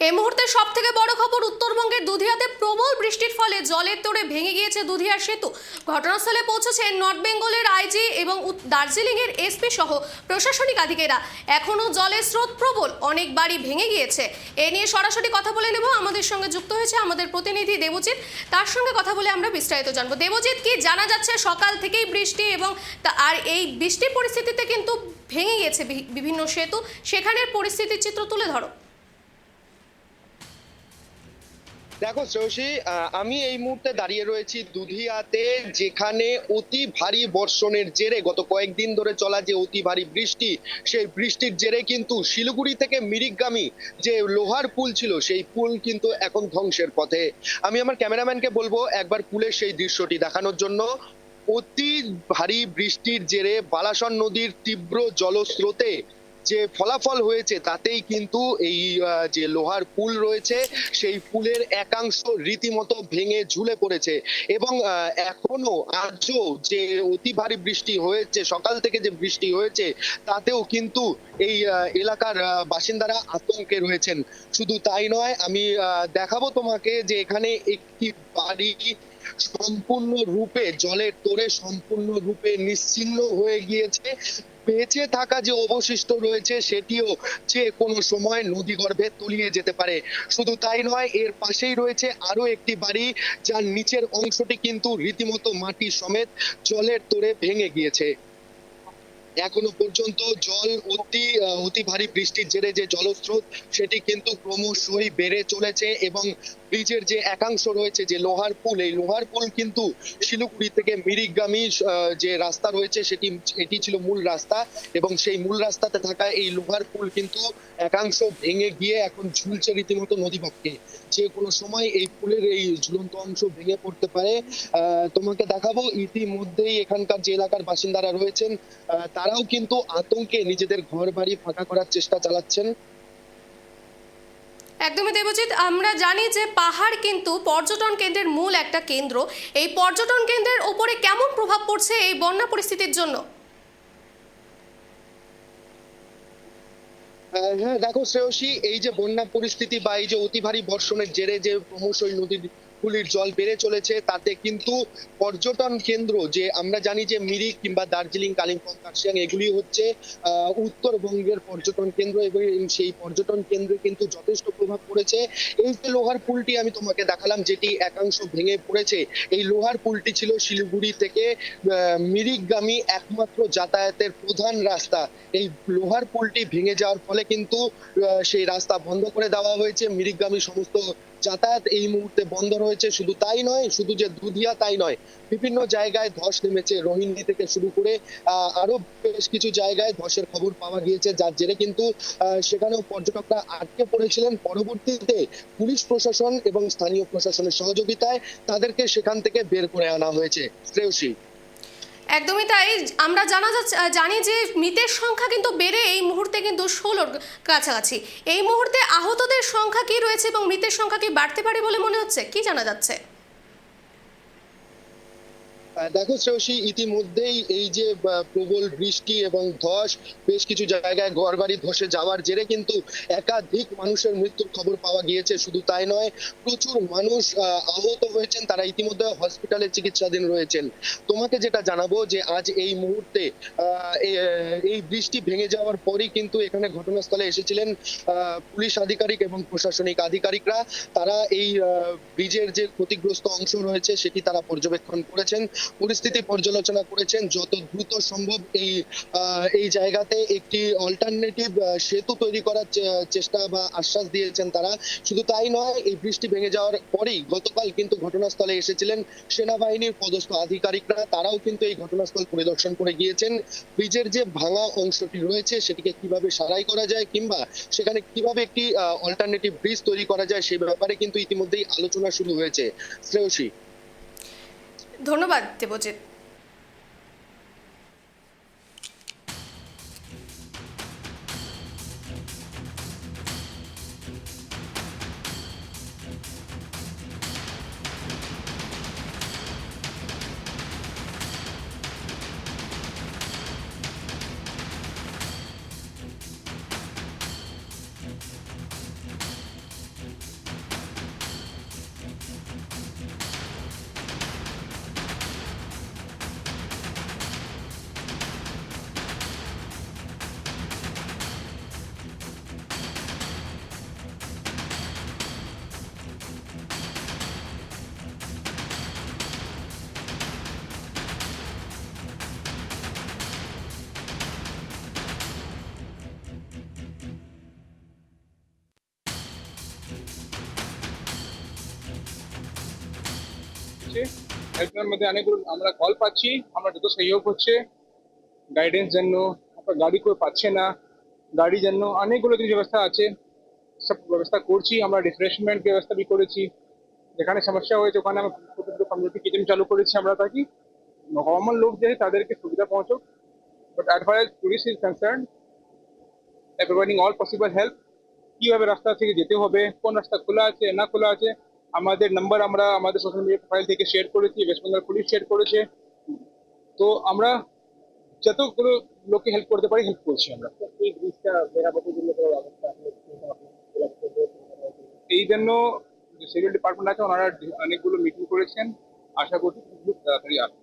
এই মুহূর্তে সব থেকে বড় খবর উত্তরবঙ্গের দুধিয়াতে প্রবল বৃষ্টির ফলে জলের তোড়ে ভেঙে গিয়েছে দুধিয়ার সেতু। ঘটনাস্থলে পৌঁছেছেন নর্থ বেঙ্গলের আইজি এবং দার্জিলিংয়ের এসপি সহ প্রশাসনিক আধিকারিকেরা। এখনও জলের স্রোত প্রবল, অনেক বাড়ি ভেঙে গিয়েছে। এ নিয়ে সরাসরি কথা বলে নেব। আমাদের সঙ্গে যুক্ত হয়েছে আমাদের প্রতিনিধি দেবজিৎ। তার সঙ্গে কথা বলে আমরা বিস্তারিত জানব। দেবজিৎ, কি জানা যাচ্ছে সকাল থেকেই বৃষ্টি এবং আর এই বৃষ্টির পরিস্থিতিতে কিন্তু ভেঙে গিয়েছে বিভিন্ন সেতু? সেখানের পরিস্থিতির চিত্র তুলে ধরো। দেখো শ্রেয়সী আমি এই মুহূর্তে দাঁড়িয়ে রয়েছি দুধিয়াতে, যেখানে অতি ভারী বর্ষণের জেরে, গত কয়েকদিন ধরে চলা যে অতি ভারী বৃষ্টি, সেই বৃষ্টির জেরে কিন্তু শিলিগুড়ি থেকে মিরিকগামী যে লোহার পুল ছিল, সেই পুল কিন্তু এখন ধ্বংসের পথে। আমি আমার ক্যামেরাম্যানকে বলব, একবার পুলের সেই দৃশ্যটি দেখানোর জন্য। অতি ভারী বৃষ্টির জেরে বালাসন নদীর তীব্র জলস্রোতে যে ফলাফল হয়েছে তাতেই কিন্তু এই যে লোহার পুল রয়েছে, সেই পুলের একাংশ রীতিমতো ভেঙে ঝুলে পড়েছে। এবং এখনও আজও যে অতি ভারী বৃষ্টি হয়েছে, সকাল থেকে যে বৃষ্টি হয়েছে, তাতেও কিন্তু এই এলাকার বাসিন্দারা আতঙ্কে রয়েছেন। শুধু তাই নয়, আমি দেখাবো তোমাকে যে এখানে একটি বাড়ি সম্পূর্ণ রূপে জলের তোড়ে সম্পূর্ণ রূপে নিশ্চিহ্ন হয়ে গিয়েছে। বেঁচে থাকা যে অবশিষ্ট রয়েছে, সেটিও যে কোনো সময় নদী গর্ভে তলিয়ে যেতে পারে। শুধু তাই নয়, এর পাশেই রয়েছে আরও একটি বাড়ি, যার নিচের অংশটি কিন্তু রীতিমতো মাটি সমেত জলের তোড়ে ভেঙে গিয়েছে। এখনও পর্যন্ত জল অতি অতি ভারী বৃষ্টির জেরে যে জলস্রোত সেটি কিন্তু ক্রমশই বেড়ে চলেছে এবং ব্রিজের যে একাংশ রয়েছে যে লোহার পুল এই লোহার পুল কিন্তু শিলিগুড়ি থেকে মিরিকগামী যে রাস্তা রয়েছে সেটি এটি ছিল মূল রাস্তা এবং সেই মূল রাস্তাতে থাকা এই লোহার পুল কিন্তু একাংশ ভেঙে গিয়ে এখন ঝুলছে রীতিমতো নদীপক্ষে যে কোনো সময় এই পুলের এই ঝুলন্ত অংশ ভেঙে পড়তে পারে। তোমাকে দেখাবো ইতিমধ্যেই এখানকার যে এলাকার বাসিন্দারা রয়েছেন আহ, তারাও কিন্তু আতঙ্কে নিজেদের ঘর বাড়ি ফাঁকা করার চেষ্টা চালাচ্ছেন। একদমই দেবজিৎ আমরা জানি যে পাহাড় কিন্তু পর্যটন কেন্দ্রের মূল একটা কেন্দ্র। এই পর্যটন কেন্দ্রের ওপরে কেমন প্রভাব পড়ছে এই বন্যা পরিস্থিতির জন্য? হ্যাঁ দেখো শ্রেয়সী এই যে বন্যা পরিস্থিতি বা এই যে অতি ভারী বর্ষণের জেরে যে ক্রমশই নদীর পুলির জল বেড়ে চলেছে, তাতে কিন্তু পর্যটন কেন্দ্র যে আমরা জানি যে মিরিক কিংবা দার্জিলিং, কালিম্পং, কার্শিয়াং, এগুলি হচ্ছে উত্তরবঙ্গের পর্যটন কেন্দ্র এবং সেই পর্যটন কেন্দ্রে কিন্তু যথেষ্ট প্রভাব পড়েছে। এই যে লোহার পুলটি আমি তোমাকে দেখালাম, যেটি একাংশ ভেঙে পড়েছে, এই লোহার পুলটি ছিল শিলিগুড়ি থেকে মিরিকগামী একমাত্র যাতায়াতের প্রধান রাস্তা। এই লোহার পুলটি ভেঙে যাওয়ার ফলে কিন্তু সেই রাস্তা বন্ধ করে দেওয়া হয়েছে। মিরিকগামী সমস্ত যাতায়াত এই মুহূর্তে বন্ধ রয়েছে, শুধু তাই নয়, শুধু যে দুধিয়া তাই নয়, বিভিন্ন জায়গায় ধস নেমেছে। রোহিঙ্গি থেকে শুরু করে আরও বেশ কিছু জায়গায় ধসের খবর পাওয়া গিয়েছে, যার জেরে কিন্তু সেখানেও পর্যটকরা আটকে পড়েছিলেন। পরবর্তীতে পুলিশ প্রশাসন এবং স্থানীয় প্রশাসনের সহযোগিতায় তাদেরকে সেখান থেকে বের করে আনা হয়েছে। শ্রেয়সী। একদমই তাই। আমরা জানা যাচ্ছে জানি যে মৃতের সংখ্যা কিন্তু বেড়ে এই মুহূর্তে কিন্তু ষোলোর কাছাকাছি। এই মুহূর্তে আহতদের সংখ্যা কি রয়েছে এবং মৃতের সংখ্যা কি বাড়তে পারে বলে মনে হচ্ছে? কি জানা যাচ্ছে? দেখো শ্রেয়সী ইতিমধ্যেই এই যে প্রবল বৃষ্টি এবং ধস, বেশ কিছু জায়গায় ঘরবাড়ি ধসে যাওয়ার জেরে কিন্তু একাধিক মানুষের মৃত্যুর খবর পাওয়া গিয়েছে। শুধু তাই নয়, প্রচুর মানুষ আহত হয়েছেন। তারা ইতিমধ্যে হসপিটালে চিকিৎসাধীন রয়েছেন। তোমাকে যেটা জানাব যে, আজ এই মুহূর্তে এই বৃষ্টি ভেঙে যাওয়ার পরই কিন্তু এখানে ঘটনাস্থলে এসেছিলেন পুলিশ আধিকারিক এবং প্রশাসনিক আধিকারিকরা। তারা এই ব্রিজের যে ক্ষতিগ্রস্ত অংশ রয়েছে, সেটি তারা পর্যবেক্ষণ করেছেন। পরিস্থিতি পর্যালোচনা করেছেন। যত দ্রুত সম্ভব এই এই জায়গাতে একটি অল্টারনেটিভ সেতু তৈরি করার চেষ্টা বা আশ্বাস দিয়েছেন তারা। শুধু তাই নয়, এই বৃষ্টি ভেঙে যাওয়ার পরেই গতকাল কিন্তু ঘটনাস্থলে এসেছিলেন সেনাবাহিনীর পদস্থ আধিকারিকরা। তারাও কিন্তু এই ঘটনাস্থল পরিদর্শন করে গিয়েছেন। ব্রিজের যে ভাঙা অংশটি রয়েছে, সেটিকে কীভাবে সারাই করা যায় কিংবা সেখানে কীভাবে একটি অল্টারনেটিভ ব্রিজ তৈরি করা যায়, সে ব্যাপারে কিন্তু ইতিমধ্যেই আলোচনা শুরু হয়েছে। শ্রেয়সী ধন্যবাদ দেবজিৎ। হচ্ছে হেল্পলাইনের মধ্যে অনেকগুলো আমরা কল পাচ্ছি, আমরা যত সহযোগ হচ্ছে গাইডেন্স জন্য আপনার গাড়ি কেউ পাচ্ছে না, গাড়ি জন্য অনেকগুলো জিনিস ব্যবস্থা আছে, সব ব্যবস্থা করছি, আমরা রিফ্রেশমেন্ট ব্যবস্থা বি করেছি। যেখানে সমস্যা হয়েছে, ওখানে আমরা কমিউনিটি কিচেন চালু করেছি আমরা তাকি কমন লোক যে তাদেরকে সুবিধা পৌঁছক। But as far as tourist is concern providing all possible help কীভাবে রাস্তা থেকে যেতে হবে, কোন রাস্তা খোলা আছে, না খোলা আছে আমাদের নাম্বার আমরা আমাদের সোশ্যাল মিডিয়া প্রোফাইল থেকে শেয়ার করেছি ওয়েস্ট বেঙ্গল পুলিশ শেয়ার করেছে। তো আমরা যতগুলো লোককে হেল্প করতে পারি হেল্প করছি আমরা। এই জন্য সিভিল ডিপার্টমেন্ট আছে, ওনারা অনেকগুলো মিটিং করেছেন। আশা করছি আসবে।